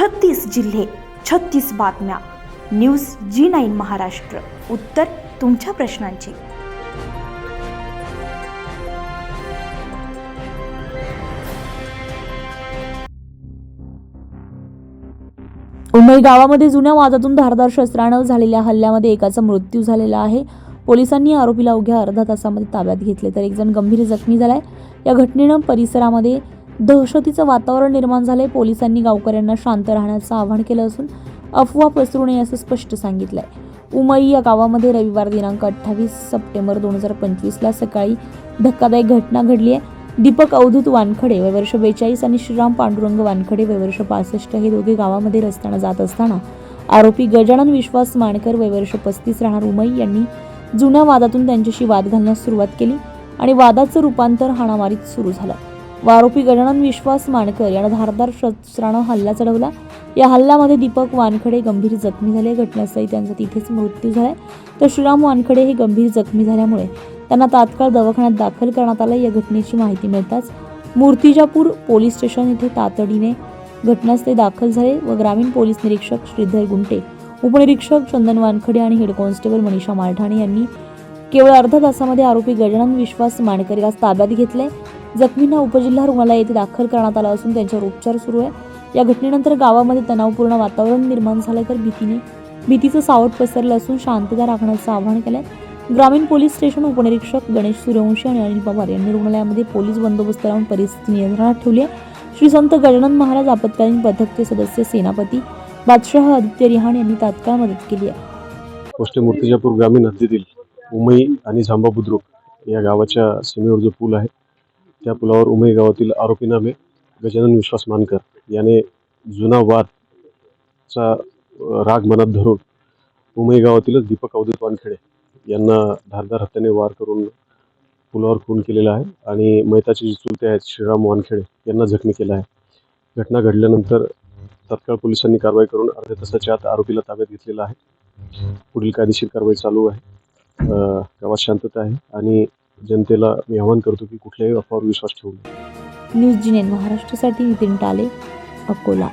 छत्तीस जिल्हे छत्तीस बातम्या. न्यूज जी नाईन महाराष्ट्र. उत्तर तुमच्या प्रश्नांची. उमई गावामध्ये जुन्या वादातून धारदार शस्त्रानं झालेल्या हल्ल्यामध्ये एकाचा मृत्यू झालेला आहे. पोलिसांनी आरोपीला अवघ्या अर्धा तासामध्ये ताब्यात घेतले तर एक जण गंभीर जखमी झालाय. या घटनेनं परिसरामध्ये दहशतीचं वातावरण निर्माण झालंय. पोलिसांनी गावकऱ्यांना शांत राहण्याचं आवाहन केलं असून अफवा पसरू नये असं स्पष्ट सांगितलंय. उमई या गावामध्ये रविवार दिनांक अठ्ठावीस सप्टेंबर दोन हजार पंचवीसला सकाळी धक्कादायक घटना घडली आहे. दीपक अवधूत वानखडे वय वर्ष बेचाळीस आणि श्रीराम पांडुरंग वानखडे वय वर्ष पासष्ट हे दोघे गावामध्ये रस्त्यानं जात असताना आरोपी गजानन विश्वास माणकर वय वर्ष पस्तीस राहणार उमई यांनी जुन्या वादातून त्यांच्याशी वाद घालण्यास सुरुवात केली आणि वादाचं रूपांतर हाणामारीत सुरू झालं. व आरोपी गजानन विश्वास मानकर यानं धारदार शस्त्रानं हल्ला चढवला. या हल्ल्यामध्ये दीपक वानखडे गंभीर जखमी झाले. घटनास्थळी त्यांचा तिथेच मृत्यू झाला. तर श्रीराम वानखडे हे गंभीर जखमी झाल्यामुळे त्यांना तात्काळ दवाखान्यात दाखल करण्यात आलं. या घटनेची माहिती मिळताच मूर्तिजापूर पोलीस स्टेशन येथे तातडीने घटनास्थळी दाखल झाले व ग्रामीण पोलीस निरीक्षक श्रीधर गुंटे उपनिरीक्षक चंदन वानखडे आणि हेड कॉन्स्टेबल मनीषा मालठाणे यांनी केवळ अर्ध्या तासामध्ये आरोपी गजानन विश्वास माणकर यास ताब्यात घेतले जखमींना उपजिल्हा रुग्णालय येथे दाखल करण्यात आलं असून त्यांच्यावर उपचार सुरू आहे. या घटनेनंतर गावामध्ये तणावपूर्ण वातावरण निर्माण झालं तर भीतीने भीतीचं सावट पसरलं असून शांतता राखण्याचं आवाहन केलंय. ग्रामीण पोलीस स्टेशन उपनिरीक्षक गणेश सूर्यवंशी आणि अनिल पवार यांनी रुग्णालयामध्ये पोलीस बंदोबस्त लावून परिस्थिती नियंत्रणात ठेवली आहे. श्री संत गजानन महाराज आपत्कालीन पथकचे सदस्य सेनापती बादशाह आदित्य रिहाण यांनी तात्काळ मदत केली आहे. पोस्ट मूर्तिजापूर ग्रामीण हद्दीतील मुंबई आणि झांबा बुद्रुक या गावाच्या सीमेवर जो पूल आहे त्या पुलावर उमई गावातील आरोपी नामे गजानन विश्वास मानकर याने जुना वादचा राग मनात धरून उमई गावातीलच दीपक अवधूत वानखेडे यांना धारदार हत्याने वार करून पुलावर खून केलेला आहे आणि मैताचे जे चुलते आहेत श्रीराम वानखेडे यांना जखमी केला आहे. घटना घडल्यानंतर तत्काळ पोलिसांनी कारवाई करून अर्ध्या तासाच्या आत आरोपीला ताब्यात घेतलेला आहे. पुढील कायदेशीर कारवाई चालू आहे. गावात शांतता आहे आणि जनतेला मी आवाहन करतो की कुठल्याही अफवावर विश्वास ठेवू नये न्यूज जी महाराष्ट्रासाठी नितीन टाले अकोला.